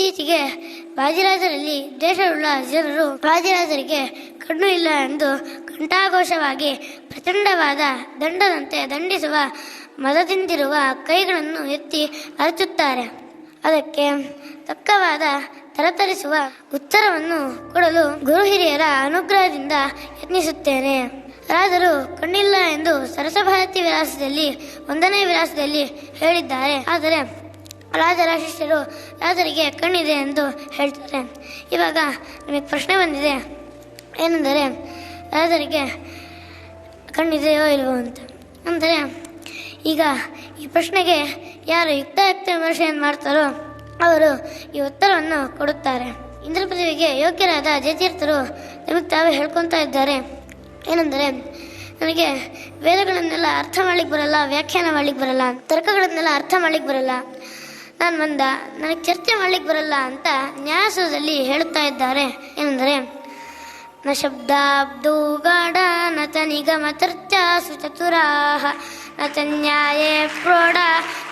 ಇತ್ತೀಚೆಗೆ ಬಾಜಿರಾಜರಲ್ಲಿ ದೇಶವುಳ್ಳ ಜನರು ಬಾಜಿರಾಜರಿಗೆ ಕಣ್ಣು ಇಲ್ಲ ಎಂದು ಕಂಠಾಘೋಷವಾಗಿ ಪ್ರಚಂಡವಾದ ದಂಡದಂತೆ ದಂಡಿಸುವ ಮದದಿಂದಿರುವ ಕೈಗಳನ್ನು ಎತ್ತಿ ಅರಚುತ್ತಾರೆ. ಅದಕ್ಕೆ ತಕ್ಕವಾದ ತರತರಿಸುವ ಉತ್ತರವನ್ನು ಕೊಡಲು ಗುರು ಹಿರಿಯರ ಅನುಗ್ರಹದಿಂದ ಯತ್ನಿಸುತ್ತೇನೆ. ರಾಜರು ಕಣ್ಣಿಲ್ಲ ಎಂದು ಸರಸಭಾರತಿ ವಿಲಾಸದಲ್ಲಿ, ಒಂದನೇ ವಿಲಾಸದಲ್ಲಿ ಹೇಳಿದ್ದಾರೆ. ಆದರೆ ರಾಜರ ಶಿಷ್ಯರು ರಾಜರಿಗೆ ಕಣ್ಣಿದೆ ಎಂದು ಹೇಳ್ತಾರೆ. ಇವಾಗ ನಿಮಗೆ ಪ್ರಶ್ನೆ ಬಂದಿದೆ. ಏನೆಂದರೆ ರಾಜರಿಗೆ ಕಣ್ಣಿದೆಯೋ ಇಲ್ವೋ ಅಂತ. ಅಂದರೆ ಈಗ ಈ ಪ್ರಶ್ನೆಗೆ ಯಾರು ಯುಕ್ತಾಯುಕ್ತ ವಿಮರ್ಶೆಯನ್ನು ಮಾಡ್ತಾರೋ ಅವರು ಈ ಉತ್ತರವನ್ನು ಕೊಡುತ್ತಾರೆ. ಇಂದ್ರ ಪದವಿಗೆ ಯೋಗ್ಯರಾದ ಜಯತೀರ್ಥರು ನಿಮಗೆ ತಾವೇ ಹೇಳ್ಕೊತಾ ಇದ್ದಾರೆ. ಏನೆಂದರೆ ನನಗೆ ವೇದಗಳನ್ನೆಲ್ಲ ಅರ್ಥ ಮಾಡ್ಲಿಕ್ಕೆ ಬರಲ್ಲ, ವ್ಯಾಖ್ಯಾನ ಮಾಡ್ಲಿಕ್ಕೆ ಬರಲ್ಲ, ತರ್ಕಗಳನ್ನೆಲ್ಲ ಅರ್ಥ ಮಾಡ್ಲಿಕ್ಕೆ ಬರಲ್ಲ. ನಾನು ಬಂದ, ನನಗೆ ಚರ್ಚೆ ಮಾಡ್ಲಿಕ್ಕೆ ಬರಲ್ಲ ಅಂತ ನ್ಯಾಸದಲ್ಲಿ ಹೇಳುತ್ತಾ ಇದ್ದಾರೆ. ಏನೆಂದರೆ, ನ ಶಬ್ದಾಬ್ದೋ ಗಾಢ, ನ ಚ ಸು ಚತುರಾಹ ನ ಚ ನ್ಯಾಯೇ ಪ್ರೌಢ,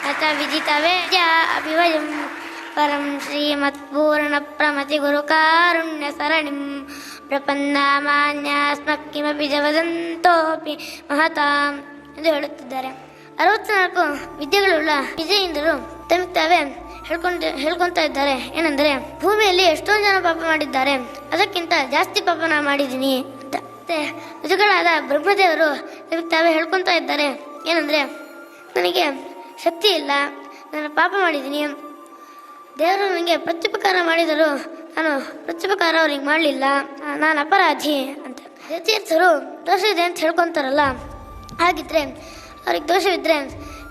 ನ ಚ ವಿಜಿತ ವೇದ್ಯ ಅಭಿವಯಂ ಪರಂ ಶ್ರೀಮತ್ಪೂರ್ಣ ಪ್ರಮತಿ ಗುರು ಕಾರುಣ್ಯ ಸರಣಿಂ ಮಾನ್ಯ ಕಿಮಪಿ ಜವದಂತೋಪಿ ಮಹತಾಂ ಎಂದು ಹೇಳುತ್ತಿದ್ದಾರೆ. ಅರವತ್ನಾಲ್ಕು ವಿದ್ಯೆಗಳುಳ್ಳ ವಿಜಯೇಂದ್ರರು ತಮಗೆ ತಾವೇ ಹೇಳ್ಕೊಂಡು, ಹೇಳ್ಕೊಂತ ಇದ್ದಾರೆ. ಏನಂದ್ರೆ, ಭೂಮಿಯಲ್ಲಿ ಎಷ್ಟೊಂದು ಜನ ಪಾಪ ಮಾಡಿದ್ದಾರೆ. ಅದಕ್ಕಿಂತ ಜಾಸ್ತಿ ಪಾಪ ನಾ ಮಾಡಿದ್ದೀನಿ ಅಂತ. ಋತುಗಳಾದ ಬ್ರಹ್ಮದೇವರು ತಮಗೆ ತಾವೇ ಹೇಳ್ಕೊಂತ ಇದ್ದಾರೆ. ಏನಂದ್ರೆ, ನನಗೆ ಶಕ್ತಿ ಇಲ್ಲ. ನಾನು ಪಾಪ ಮಾಡಿದ್ದೀನಿ. ದೇವರು ನನಗೆ ಪ್ರತ್ಯುಪಕಾರ ಮಾಡಿದರು ನಾನು ಪ್ರತ್ಯುಪಕಾರ ಅವ್ರಿಗೆ ಮಾಡಲಿಲ್ಲ. ನಾನು ಅಪರಾಧಿ ಅಂತ. ಯತೀರ್ಥರು ದೋಷ ಇದೆ ಅಂತ ಹೇಳ್ಕೊತಾರಲ್ಲ. ಹಾಗಿದ್ರೆ, ಅವ್ರಿಗೆ ದೋಷವಿದ್ರೆ,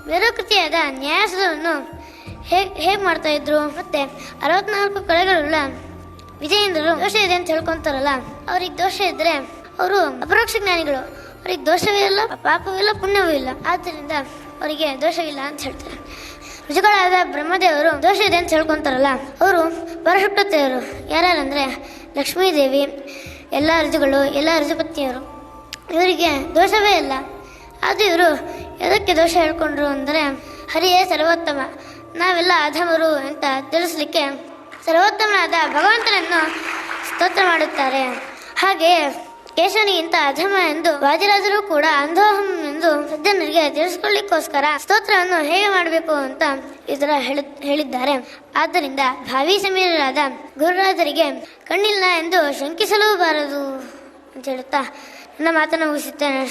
ಮೇರುಕೃತಿಯಾದ ನ್ಯಾಯಸದವನ್ನು ಹೇಗೆ ಹೇಗೆ ಮಾಡ್ತಾ ಇದ್ರು? ಮತ್ತೆ ಅರವತ್ನಾಲ್ಕು ಕಳೆಗಳುಳ್ಳ ವಿಜಯೇಂದ್ರರು ದೋಷ ಇದೆ ಅಂತ ಹೇಳ್ಕೊಂತಾರಲ್ಲ, ಅವ್ರಿಗೆ ದೋಷ ಇದ್ರೆ ಅವರು ಅಪರೋಕ್ಷ ಜ್ಞಾನಿಗಳು. ಅವ್ರಿಗೆ ದೋಷವೇ ಇಲ್ಲ, ಪಾಪವೂ ಇಲ್ಲ, ಪುಣ್ಯವೂ ಇಲ್ಲ. ಆದ್ದರಿಂದ ಅವರಿಗೆ ದೋಷವಿಲ್ಲ ಅಂತ ಹೇಳ್ತಾರೆ. ರುಜುಗಳಾದ ಬ್ರಹ್ಮದೇವರು ದೋಷ ಇದೆ ಅಂತ ಹೇಳ್ಕೊಂತಾರಲ್ಲ, ಅವರು ಪರಶುಪ್ತತೆಯರು ಯಾರ್ಯಾರಂದರೆ ಲಕ್ಷ್ಮೀದೇವಿ, ಎಲ್ಲ ಋಜುಗಳು ಎಲ್ಲ ಋತುಪತಿಯರು ಇವರಿಗೆ ದೋಷವೇ ಇಲ್ಲ. ಅದು ಇವರು ಎದಕ್ಕೆ ದೋಷ ಹೇಳ್ಕೊಂಡ್ರು ಅಂದರೆ ಹರಿಯೇ ಸರ್ವೋತ್ತಮ. ನಾವೆಲ್ಲ ಅಧಮರು ಅಂತ ತಿಳಿಸ್ಲಿಕ್ಕೆ ಸರ್ವೋತ್ತಮನಾದ ಭಗವಂತನನ್ನು ಸ್ತೋತ್ರ ಮಾಡುತ್ತಾರೆ. ಹಾಗೆಯೇ ಇಂತ ಅಧಮ ಎಂದು ವಾದಿರಾಜರು ಕೂಡ ಅಂಧೋಹಂ ಎಂದು ಸಜ್ಜನರಿಗೆ ತಿಳಿಸ್ಕೊಳ್ಳಿಕ್ಕೋಸ್ಕರ ಸ್ತೋತ್ರವನ್ನು ಹೇಗೆ ಮಾಡಬೇಕು ಅಂತ ಇದರ ಹೇಳು, ಹೇಳಿದ್ದಾರೆ. ಆದ್ದರಿಂದ ಭಾವಿ ಸಮೀರರಾದ ಗುರುರಾಜರಿಗೆ ಕಣ್ಣಿಲ್ಲ ಎಂದು ಶಂಕಿಸಲೂ ಬಾರದು ಅಂತ ಹೇಳುತ್ತಾ ನನ್ನ ಮಾತನ್ನು ಮುಗಿಸುತ್ತೇನೆ.